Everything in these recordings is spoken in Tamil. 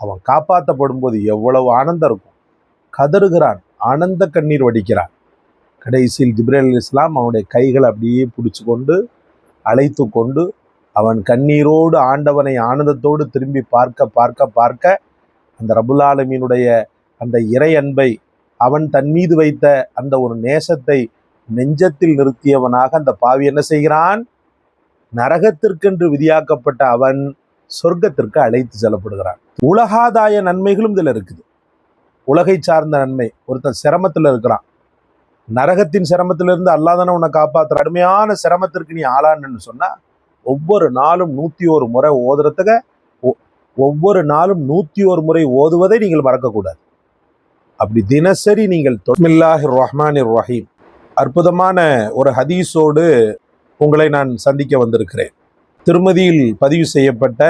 அவன் காப்பாற்றப்படும் போது எவ்வளவு ஆனந்தம் இருக்கும். கதறுகிறான். ஆனந்த கண்ணீர் வடிக்கிறான். கடைசியில் ஜிப்ரேல் இஸ்லாம் அவனுடைய கைகளை அப்படியே பிடிச்சு கொண்டு அழைத்து கொண்டு அவன் கண்ணீரோடு ஆண்டவனை ஆனந்தத்தோடு திரும்பி பார்க்க பார்க்க பார்க்க அந்த ரபுலாலமீனுடைய அந்த இறை அன்பை அவன் தன் மீது வைத்த அந்த ஒரு நேசத்தை நெஞ்சத்தில் நிறுத்தியவனாக அந்த பாவி என்ன செய்கிறான்? நரகத்திற்கென்று விதியாக்கப்பட்ட அவன் சொர்க்கத்திற்கு அழைத்து செல்லப்படுகிறான். உலகாதாய நன்மைகளும் இதில் இருக்குது. உலகை சார்ந்த நன்மை ஒருத்தன் சிரமத்தில் இருக்கிறான். நரகத்தின் சிரமத்திலிருந்து அல்லாதான உன்னை காப்பாற்றுற அருமையான சிரமத்திற்கு நீ ஆளான்னு சொன்னால் ஒவ்வொரு நாளும் நூற்றி ஒரு முறை ஓதுறதுக்க ஒ- ஒவ்வொரு நாளும் நூற்றி ஒரு முறை ஓதுவதை நீங்கள் மறக்கக்கூடாது. அப்படி தினசரி நீங்கள் தொமில்லாஹிர் ரஹ்மான் ரஹீம். அற்புதமான ஒரு ஹதீஸோடு உங்களை நான் சந்திக்க வந்திருக்கிறேன். திருமதியில் பதிவு செய்யப்பட்ட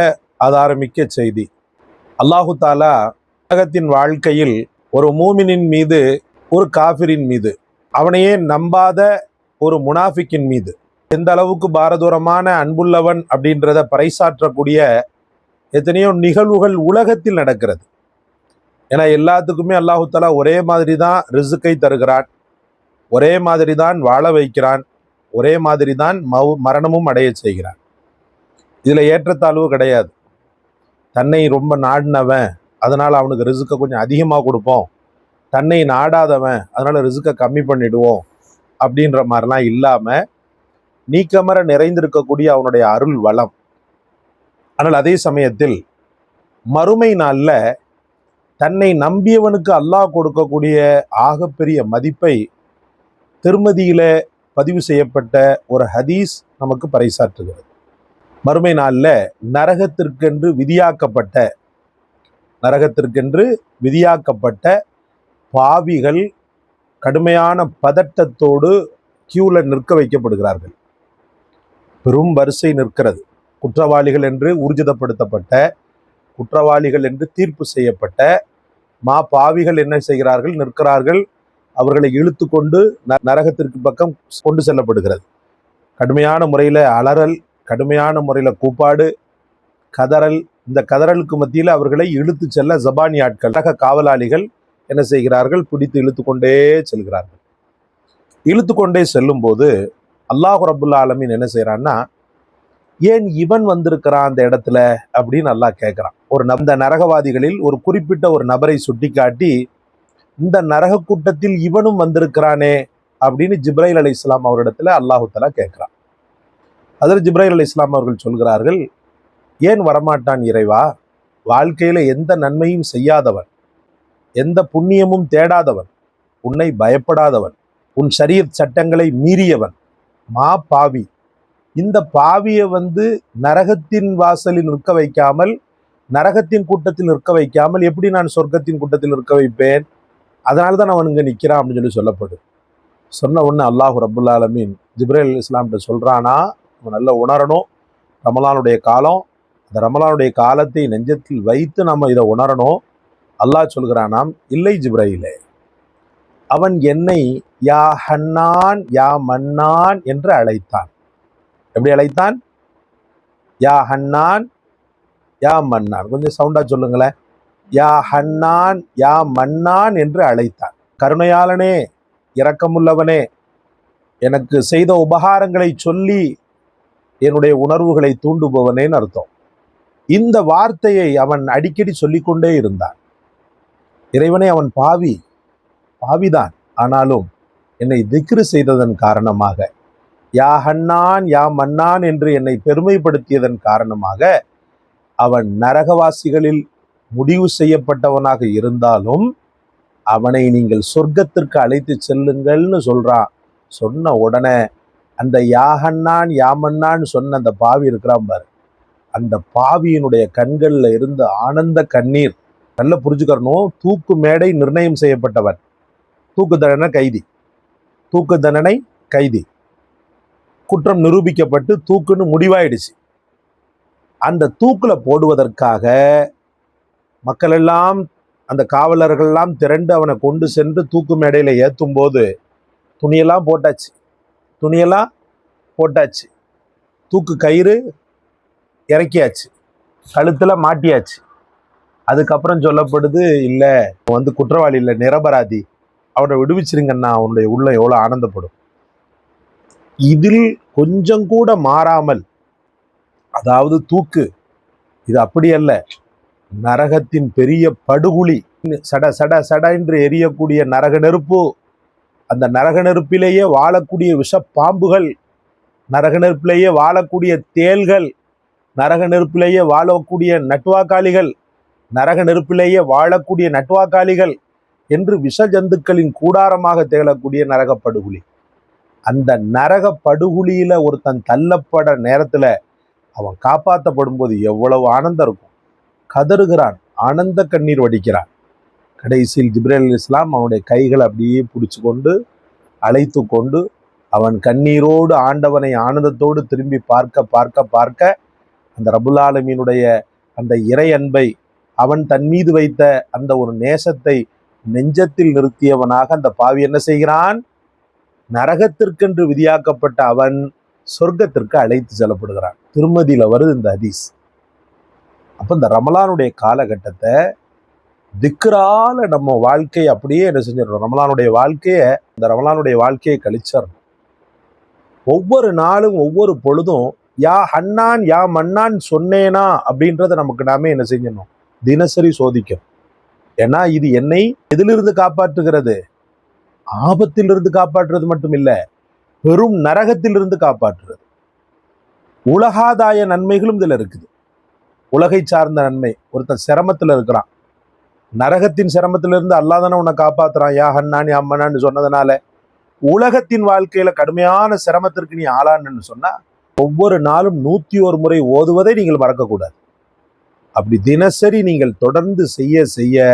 ஆதாரமிக்க செய்தி. அல்லாஹு தாலா உலகத்தின் வாழ்க்கையில் ஒரு மூமினின் மீது ஒரு காஃபிரின் மீது அவனையே நம்பாத ஒரு முனாஃபிக்கின் மீது எந்த அளவுக்கு பாரதூரமான அன்புள்ளவன் அப்படின்றத பறைசாற்றக்கூடிய எத்தனையோ நிகழ்வுகள் உலகத்தில் நடக்கிறது. ஏன்னா எல்லாத்துக்குமே அல்லாஹு தாலா ஒரே மாதிரி தான் ரிசுக்கை தருகிறான் ஒரே மாதிரி தான் வாழ வைக்கிறான் ஒரே மாதிரி தான் மவு மரணமும் அடைய செய்கிறான். இதில் ஏற்றத்தாழ்வு கிடையாது. தன்னை ரொம்ப நாடினவன் அதனால் அவனுக்கு ரிசுக்கை கொஞ்சம் அதிகமாக கொடுப்போம். தன்னை நாடாதவன் அதனால் ரிசுக்கை கம்மி பண்ணிடுவோம் அப்படின்ற மாதிரிலாம் இல்லாமல் நீக்கமர நிறைந்திருக்கக்கூடிய அவனுடைய அருள் வளம். ஆனால் அதே சமயத்தில் மறுமை நாளில் தன்னை நம்பியவனுக்கு அல்லாஹ் கொடுக்கக்கூடிய ஆகப்பெரிய மதிப்பை திருமதியில் பதிவு செய்யப்பட்ட ஒரு ஹதீஸ் நமக்கு பறைசாற்றுகிறது. மறுமை நாளில் நரகத்திற்கென்று விதியாக்கப்பட்ட நரகத்திற்கென்று விதியாக்கப்பட்ட பாவிகள் கடுமையான பதட்டத்தோடு கியூவில் நிற்க வைக்கப்படுகிறார்கள். பெரும் வரிசை நிற்கிறது. குற்றவாளிகள் என்று ஊர்ஜிதப்படுத்தப்பட்ட குற்றவாளிகள் என்று தீர்ப்பு செய்யப்பட்ட மா பாவிகள் என்ன செய்கிறார்கள் நிற்கிறார்கள் அவர்களை இழுத்து கொண்டு ந- நரகத்திற்கு பக்கம் கொண்டு செல்லப்படுகிறது. கடுமையான முறையில் அலறல் கடுமையான முறையில் கூப்பாடு கதறல் இந்த கதறலுக்கு மத்தியில் அவர்களை இழுத்து செல்ல ஜபானி ஆட்கள் நரக காவலாளிகள் என்ன செய்கிறார்கள்? பிடித்து இழுத்து கொண்டே செல்கிறார்கள். இழுத்து கொண்டே செல்லும்போது அல்லாஹ் ரபுல்லா ஆலமீன் என்ன செய்கிறான்னா ஏன் இவன் வந்திருக்கிறான் அந்த இடத்துல? அப்படின்னு அல்லாஹ் கேட்குறான் ஒரு நந்த நரகவாதிகளில் ஒரு குறிப்பிட்ட ஒரு நபரை சுட்டிக்காட்டி இந்த நரக கூட்டத்தில் இவனும் வந்திருக்கிறானே அப்படின்னு ஜிப்ரைல் அலி இஸ்லாம் அவரிடத்துல அல்லாஹு தலா கேட்குறான் அதில் ஜிப்ரைல் அலி இஸ்லாம் அவர்கள் சொல்கிறார்கள் ஏன் வரமாட்டான் இறைவா? வாழ்க்கையில் எந்த நன்மையும் செய்யாதவன் எந்த புண்ணியமும் தேடாதவன் உன்னை பயப்படாதவன் உன் சரீர் சட்டங்களை மீறியவன் மா பாவி. இந்த பாவியை வந்து நரகத்தின் வாசலில் நிற்க வைக்காமல் நரகத்தின் கூட்டத்தில் நிற்க வைக்காமல் எப்படி நான் சொர்க்கத்தின் கூட்டத்தில் நிற்க வைப்பேன்? அதனால தான் அவன் இங்கே நிற்கிறான் அப்படின்னு சொல்லி சொல்லப்படுது. சொன்ன உடனே அல்லாஹு ரபுல்லாலமீன் ஜிப்ரேல் இஸ்லாம்கிட்ட சொல்கிறானா நம்ம நல்லா உணரணும். ரமலானுடைய காலம் அந்த ரமலானுடைய காலத்தை நெஞ்சத்தில் வைத்து நம்ம இதை உணரணும். அல்லாஹ் சொல்கிறானாம் இல்லை ஜிப்ரையிலே. அவன் என்னை யா ஹன்னான் யா மன்னான் என்று அழைத்தான். எப்படி அழைத்தான்? யா ஹன்னான் யா மன்னான். கொஞ்சம் சவுண்டாக சொல்லுங்களேன். யா ஹன்னான் யா மன்னான் என்று அழைத்தான். கருணையாளனே இரக்கமுள்ளவனே எனக்கு செய்த உபகாரங்களை சொல்லி என்னுடைய உணர்வுகளை தூண்டுபவனேன்னு அர்த்தம். இந்த வார்த்தையை அவன் அடிக்கடி சொல்லிக்கொண்டே இருந்தான். இறைவனே அவன் பாவி பாவிதான். ஆனாலும் என்னை திக்ரு செய்ததன் காரணமாக யா ஹன்னான் யா மன்னான் என்று என்னை பெருமைப்படுத்தியதன் காரணமாக அவன் நரகவாசிகளில் முடிவு செய்யப்பட்டவனாக இருந்தாலும் அவனை நீங்கள் சொர்க்கத்திற்கு அழைத்து செல்லுங்கள்னு சொல்றான். சொன்ன உடனே அந்த யாகண்ணான் யாமன்னான் சொன்ன அந்த பாவி இருக்கிறான் பாரு. அந்த பாவியினுடைய கண்களில் இருந்த ஆனந்த கண்ணீர் நல்லா புரிஞ்சுக்கறணும். தூக்கு மேடை நிர்ணயம் செய்யப்பட்டவன். தூக்கு தண்டனை கைதி. தூக்கு தண்டனை கைதி. குற்றம் நிரூபிக்கப்பட்டு தூக்குன்னு முடிவாயிடுச்சு. அந்த தூக்கில் போடுவதற்காக மக்கள் எல்லாம் அந்த காவலர்கள் எல்லாம் திரண்டு அவனை கொண்டு சென்று தூக்கு மேடையில் ஏற்றும் போது துணியெல்லாம் போட்டாச்சு. துணியெல்லாம் போட்டாச்சு. தூக்கு கயிறு இறக்கியாச்சு. கழுத்தில் மாட்டியாச்சு. அதுக்கப்புறம் சொல்லப்படுது இல்லை வந்து குற்றவாளி இல்லை நிரபராதி. அவனை விடுவிச்சிருங்கன்னா அவனுடைய உள்ள எவ்வளோ ஆனந்தப்படும். இதில் கொஞ்சம் கூட மாறாமல் அதாவது தூக்கு இது அப்படி அல்ல. நரகத்தின் பெரிய படுகுழி சட சட சட என்று எரியக்கூடிய நரக நெருப்பு அந்த நரக நெருப்பிலேயே வாழக்கூடிய விஷப்பாம்புகள் நரக நெருப்பிலேயே வாழக்கூடிய தேள்கள் நரக நெருப்பிலேயே வாழக்கூடிய நட்வாக்காளிகள் நரக நெருப்பிலேயே வாழக்கூடிய நட்வாக்காளிகள் என்று விஷ ஜந்துக்களின் கூடாரமாக திகழக்கூடிய நரக படுகுழி அந்த நரக படுகுழியில் ஒருத்தன் தள்ளப்பட நேரத்தில் அவன் காப்பாற்றப்படும் போது எவ்வளவு ஆனந்தம் இருக்கும். கதறுகிறான் ஆனந்த கண்ணீர் வடிக்கிறான். கடைசியில் ஜிப்ரேல் இஸ்லாம் அவனுடைய கைகளை அப்படியே பிடிச்சு கொண்டு அழைத்து கொண்டு அவன் கண்ணீரோடு ஆண்டவனை ஆனந்தத்தோடு திரும்பி பார்க்க பார்க்க பார்க்க அந்த ரபுல்லாலமீனுடைய அந்த இறை அன்பை அவன் தன் மீது வைத்த அந்த ஒரு நேசத்தை நெஞ்சத்தில் நிறுத்தியவனாக அந்த பாவி என்ன செய்கிறான்? நரகத்திற்கென்று விதியாக்கப்பட்ட அவன் சொர்க்கத்திற்கு அழைத்து செல்லப்படுகிறான். திருமதியில் வருது இந்த ஹதீஸ். அப்போ இந்த ரமலானுடைய காலகட்டத்தை திக்ரால நம்ம வாழ்க்கையை அப்படியே என்ன செஞ்சிடணும் ரமலானுடைய வாழ்க்கையை இந்த ரமலானுடைய வாழ்க்கையை கழிச்சிடணும் ஒவ்வொரு நாளும் ஒவ்வொரு பொழுதும் யா ஹன்னான் யா மன்னான் சொன்னேனா அப்படின்றத நமக்கு நாமே என்ன செஞ்சிடணும்? தினசரி சோதிக்கும் ஏன்னா இது என்னை எதிலிருந்து காப்பாற்றுகிறது? ஆபத்திலிருந்து காப்பாற்றுறது மட்டும் இல்லை பெரும் நரகத்திலிருந்து காப்பாற்றுறது. உலகாதாய நன்மைகளும் இதில் இருக்குது. உலகை சார்ந்த நன்மை. ஒருத்தன் சிரமத்தில் இருக்கிறான். நரகத்தின் சிரமத்திலிருந்து அல்லாதானே உன்னை காப்பாத்துறான். யா ஹன்னான் யா அம்மனான்னு சொன்னதுனால உலகத்தின் வாழ்க்கையில கடுமையான சிரமத்திற்கு நீ ஆளான்னு சொன்னா ஒவ்வொரு நாளும் நூத்தி ஒரு முறை ஓதுவதை நீங்கள் மறக்கக்கூடாது. அப்படி தினசரி நீங்கள் தொடர்ந்து செய்ய செய்ய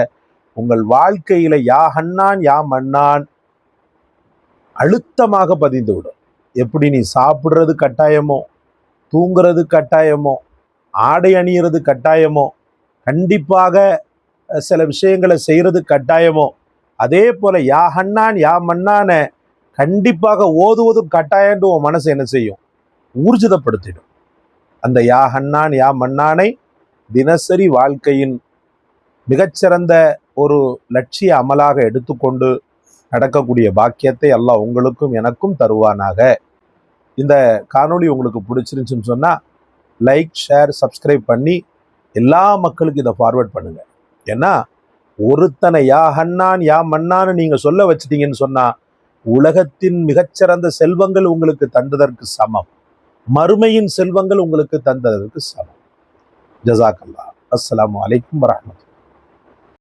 உங்கள் வாழ்க்கையில யா ஹன்னான் யா மன்னான் அழுத்தமாக பதிந்து விடும் எப்படி நீ சாப்பிடுறது கட்டாயமோ தூங்குறது கட்டாயமோ ஆடை அணியிறது கட்டாயமோ கண்டிப்பாக சில விஷயங்களை செய்கிறது கட்டாயமோ? அதே போல் யா ஹன்னான் யா மன்னான கண்டிப்பாக ஓதுவதும் கட்டாயம்னு உன் மனசு என்ன செய்யும்? ஊர்ஜிதப்படுத்திடும். அந்த யா ஹன்னான் யா மன்னானை தினசரி வாழ்க்கையின் மிகச்சிறந்த ஒரு லட்சிய அமலாக எடுத்துக்கொண்டு நடக்கக்கூடிய பாக்கியத்தை எல்லாம் உங்களுக்கும் எனக்கும் தருவானாக. இந்த காணொளி உங்களுக்கு பிடிச்சிருந்துச்சுன்னு சொன்னால் லைக் ஷேர் சப்ஸ்கிரைப் பண்ணி எல்லா மக்களுக்கும் இதை ஃபார்வர்ட் பண்ணுங்கள் ஏன்னா ஒருத்தனை யா ஹன்னான் யா மன்னான்னு நீங்க சொல்ல வச்சிட்டீங்கன்னு சொன்னா உலகத்தின் மிகச்சிறந்த செல்வங்கள் உங்களுக்கு தந்ததற்கு சமம். மறுமையின் செல்வங்கள் உங்களுக்கு தந்ததற்கு சமம். ஜசாக்கல்லா அஸ்லாம் வலைக்கம் வரஹ்மத்துல்லாஹி.